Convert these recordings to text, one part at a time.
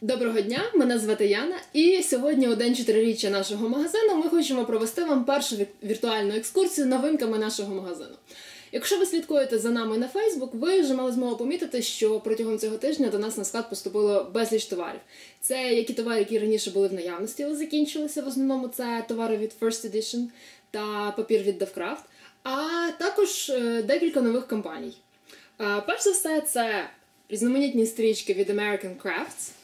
Доброго дня, мене звати Яна, і сьогодні, у день чотириріччя нашого магазину, ми хочемо провести вам першу віртуальну екскурсію новинками нашого магазину. Якщо ви слідкуєте за нами на Фейсбук, ви вже мали змогу помітити, що протягом цього тижня до нас на склад поступило безліч товарів. Це які товари, які раніше були в наявності, але закінчилися. В основному це товари від First Edition та папір від Davcraft, а також е, декілька нових компаній. Е, Перш за все, це різноманітні стрічки від American Crafts.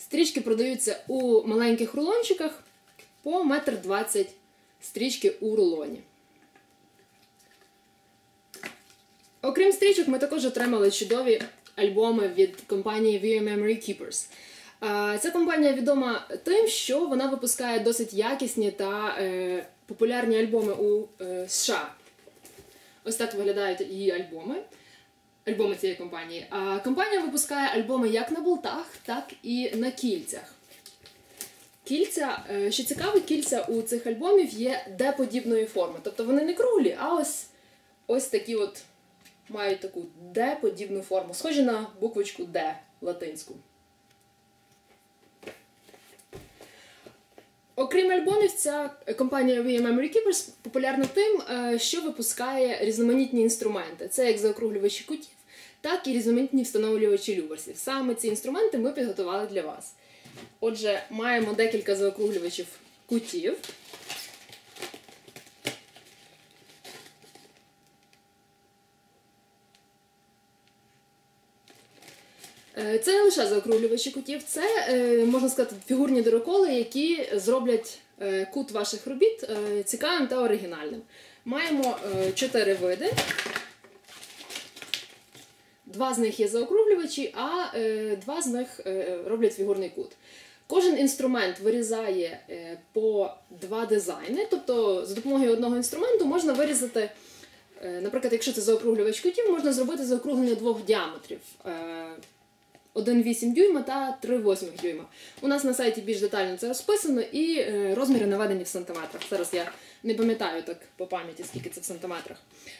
Стрічки продаються у маленьких рулончиках по метр двадцять стрічки у рулоні. Окрім стрічок, ми також отримали чудові альбоми від компанії VM Memory Keepers. Ця компанія відома тим, що вона випускає досить якісні та е, популярні альбоми у е, США. Ось так виглядають її альбоми. Альбоми цієї компанії. А компанія випускає альбоми як на болтах, так і на кільцях. Кільця, е, що цікаво, кільця у цих альбомів є Д-подібної форми. Тобто вони не круглі, а ось, ось такі от мають таку Д-подібну форму, схожі на буквочку Д латинську. Окрім альбомів, ця компанія VM Memory Keepers популярна тим, е, що випускає різноманітні інструменти. Це як заокруглювачі кутів, так і різноманітні встановлювачі люверсів. Саме ці інструменти ми підготували для вас. Отже, маємо декілька заокруглювачів кутів. Е, Це не лише заокруглювачі кутів, це е, можна сказати фігурні дироколи, які зроблять е, кут ваших робіт цікавим та оригінальним. Маємо чотири види. Два з них є заокруглювачі, а е, два з них е, роблять фігурний кут. Кожен інструмент вирізає е, по два дизайни, тобто за допомогою одного інструменту можна вирізати, наприклад, якщо це заокруглювач кутів, можна зробити заокруглення двох діаметрів. Е, 1,8 дюйма та 3,8 дюйма. У нас на сайті більш детально це розписано і е, розміри наведені в сантиметрах. Зараз я не пам'ятаю так по пам'яті, скільки це в сантиметрах.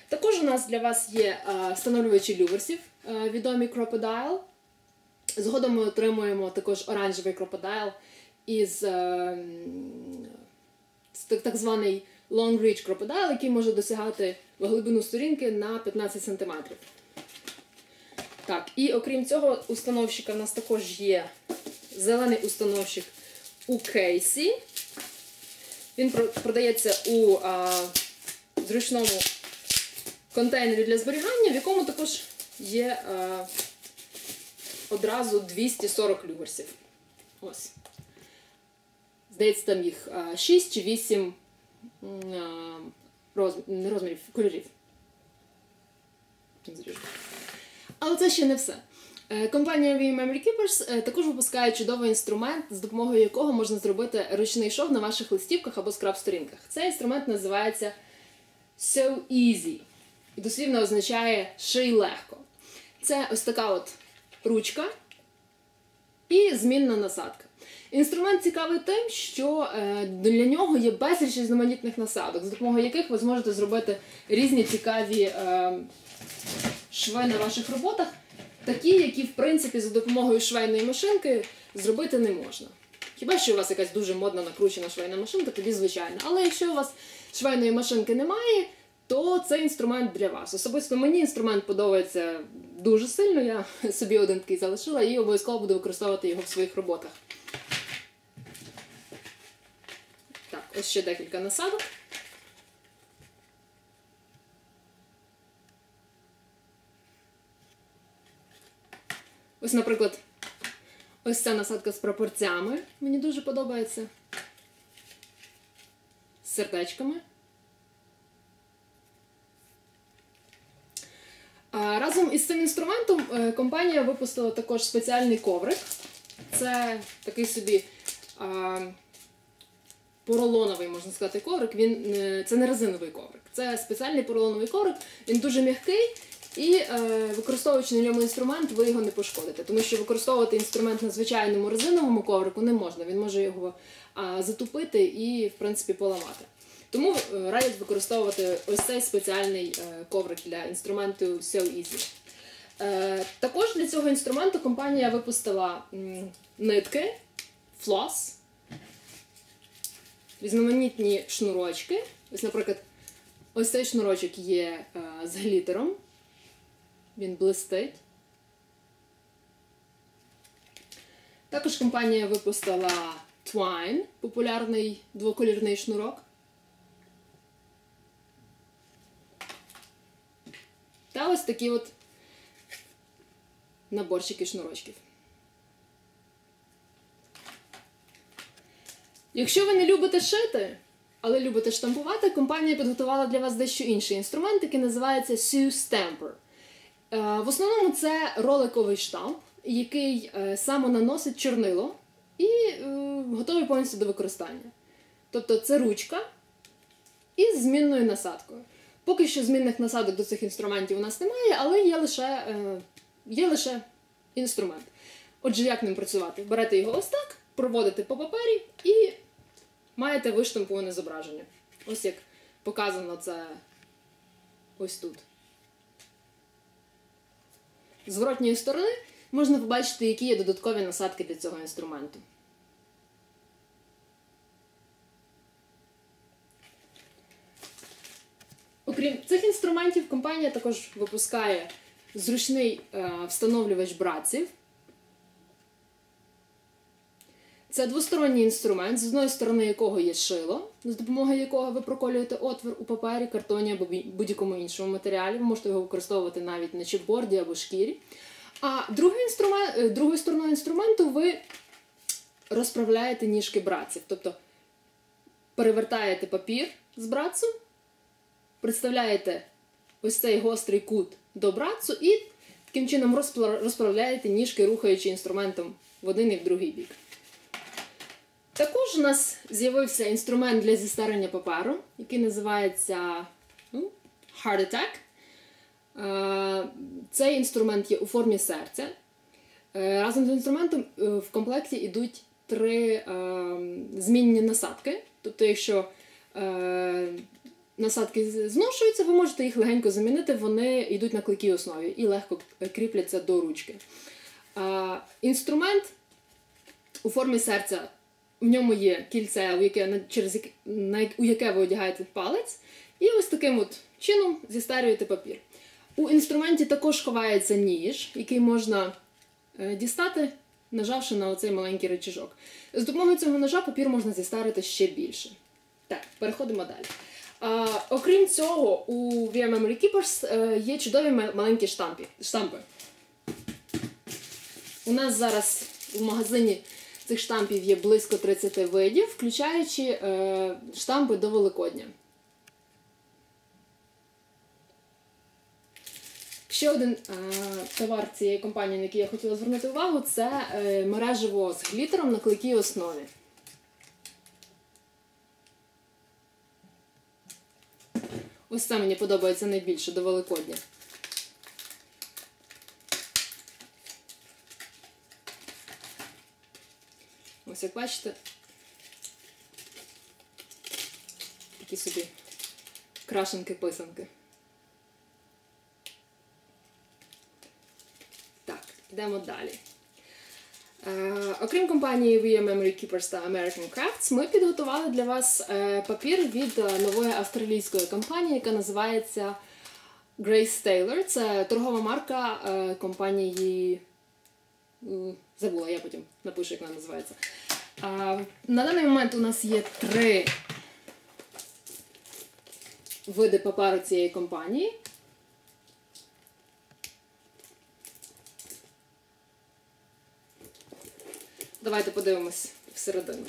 Також у нас для вас є е, встановлювачі люверсів, е, відомі Crocodile. Згодом ми отримуємо також оранжевий Crocodile із так, званий Long Reach Crocodile, який може досягати глибину сторінки на 15 см. Так, і окрім цього, установщика в нас також є зелений установщик у кейсі. Він продається у а, зручному контейнері для зберігання, в якому також є а, одразу 240 люверсів. Ось. Здається, там їх а, 6 чи 8 м, а, не розмірів, кольорів. Зріжу. Але це ще не все. Е, Компанія VM Memory Keepers також випускає чудовий інструмент, з допомогою якого можна зробити ручний шов на ваших листівках або скраб-сторінках. Цей інструмент називається So Easy і дослівно означає ший легко. Це ось така от ручка і змінна насадка. Інструмент цікавий тим, що е, для нього є безліч різноманітних насадок, за допомогою яких ви зможете зробити різні цікаві е, шви на ваших роботах, такі, які, в принципі, за допомогою швейної машинки зробити не можна. Хіба що у вас якась дуже модна накручена швейна машинка, тоді звичайно. Але якщо у вас швейної машинки немає, то цей інструмент для вас. Особисто мені інструмент подобається дуже сильно. Я собі один такий залишила і обов'язково буду використовувати його в своїх роботах. Так, ось ще декілька насадок. Ось, наприклад, ось ця насадка з пропорцями. Мені дуже подобається. З сердечками. А разом із цим інструментом е, компанія випустила також спеціальний коврик. Це такий собі а, поролоновий, можна сказати, коврик. Він, е, це не резиновий коврик. Це спеціальний поролоновий коврик. Він дуже м'який І е, використовуючи на ньому інструмент, ви його не пошкодите, тому що використовувати інструмент на звичайному резиновому коврику не можна. Він може його а, затупити і, в принципі, поламати. Тому е, радять використовувати ось цей спеціальний е, коврик для інструменту So Easy. Е, також для цього інструменту компанія випустила м, нитки, флос, різноманітні шнурочки. Ось, наприклад, ось цей шнурочок є е, з глітером. Він блистить. Також компанія випустила Twine, популярний двоколірний шнурок. Та ось такі от наборчики шнурочків. Якщо ви не любите шити, але любите штампувати, компанія підготувала для вас дещо інший інструмент, який називається Sue Stamper. Е, В основному це роликовий штамп, який е, саме наносить чорнило і е, готовий повністю до використання. Тобто це ручка із змінною насадкою. Поки що змінних насадок до цих інструментів у нас немає, але є лише, є лише інструмент. Отже, як ним працювати? Берете його ось так, проводите по папері і маєте виштамповане зображення. Ось як показано це ось тут. Зворотньої сторони можна побачити, які є додаткові насадки для цього інструменту. Окрім цих інструментів, компанія також випускає зручний е, встановлювач братців. Це двосторонній інструмент, з одної сторони якого є шило, з допомогою якого ви проколюєте отвір у папері, картоні або будь-якому іншому матеріалі. Ви можете його використовувати навіть на чіпборді або шкірі. А другий інструмент, е, другою стороною інструменту ви розправляєте ніжки братців. Тобто перевертаєте папір з братцу, представляєте ось цей гострий кут до братцу і таким чином розправляєте ніжки, рухаючи інструментом в один і в другий бік. Також у нас з'явився інструмент для зістарення паперу, який називається ну, Heart Attack. Е, Цей інструмент є у формі серця. Е, Разом з інструментом е, в комплекті йдуть три змінні насадки. Тобто, якщо насадки зношуються, ви можете їх легенько замінити, вони йдуть на клейкій основі і легко кріпляться до ручки. Інструмент у формі серця. В ньому є кільце, у яке, через яке, на, у яке ви одягаєте палець, і ось таким от чином зістарюєте папір. У інструменті також ховається ніж, який можна е, дістати, нажавши на оцей маленький рычажок. З допомогою цього ножа папір можна зістарити ще більше. Так, переходимо далі. А, окрім цього, у VM Memory Keepers е, є чудові маленькі штампи. штампи. У нас зараз в магазині цих штампів є близько 30 видів, включаючи е, штампи до Великодня. Ще один е, товар цієї компанії, на який я хотіла звернути увагу, це е, мережево з глітером на клейкій основі. Ось це мені подобається найбільше до Великодня. Ось як бачите, такі собі крашенки-писанки. Так, йдемо далі. Е, окрім компанії VM Memory Keepers та American Crafts, ми підготували для вас е, папір від е, нової австралійської компанії, яка називається Grace Taylor. Це торгова марка е, компанії. Забула, я потім напишу, як вона називається. На даний момент у нас є три види паперу цієї компанії. Давайте подивимось всередину.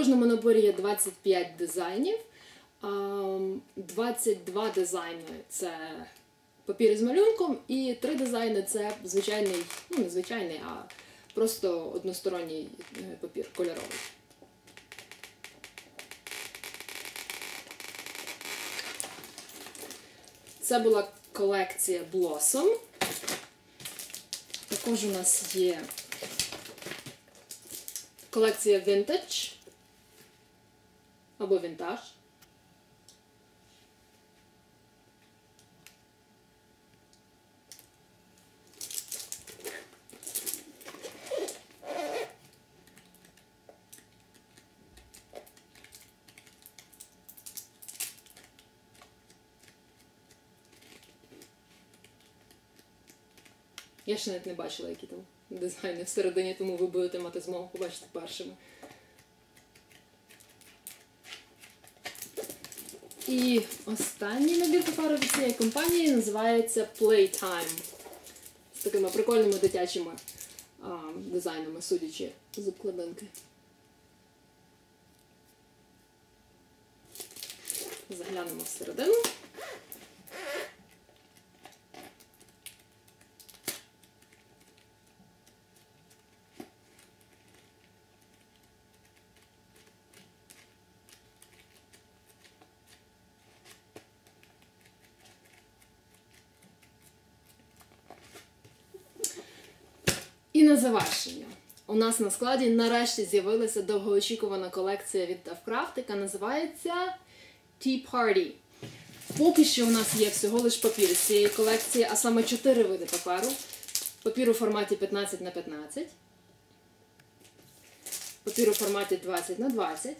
Кожному наборі є 25 дизайнів. 22 дизайни це папір із малюнком, і 3 дизайни це звичайний, ну не звичайний, а просто односторонній е, папір кольоровий. Це була колекція Blossom. Також у нас є колекція Vintage або Vintage. Я ще навіть не бачила, які там дизайни всередині, тому ви будете мати змогу побачити першими. І останній набір паперу від цієї компанії називається Playtime. З такими прикольними дитячими а, дизайнами, судячи з обкладинки. Заглянемо всередину. На завершення. У нас на складі нарешті з'явилася довгоочікувана колекція від Davcraft, яка називається Tea Party. Поки що у нас є всього лише папір з цієї колекції, а саме 4 види паперу. Папір у форматі 15 на 15 папір у форматі 20 на 20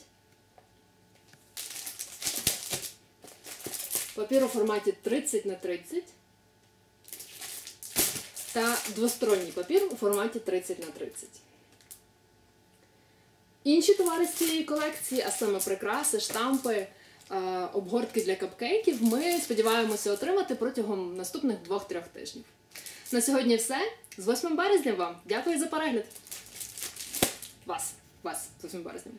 папір у форматі 30 на 30 та двосторонній папір у форматі 30 на 30. Інші товари з цієї колекції, а саме прикраси, штампи, обгортки для капкейків, ми сподіваємося отримати протягом наступних 2-3 тижнів. На сьогодні все. З 8 березня вам. Дякую за перегляд. Вас, вас, з 8 березня.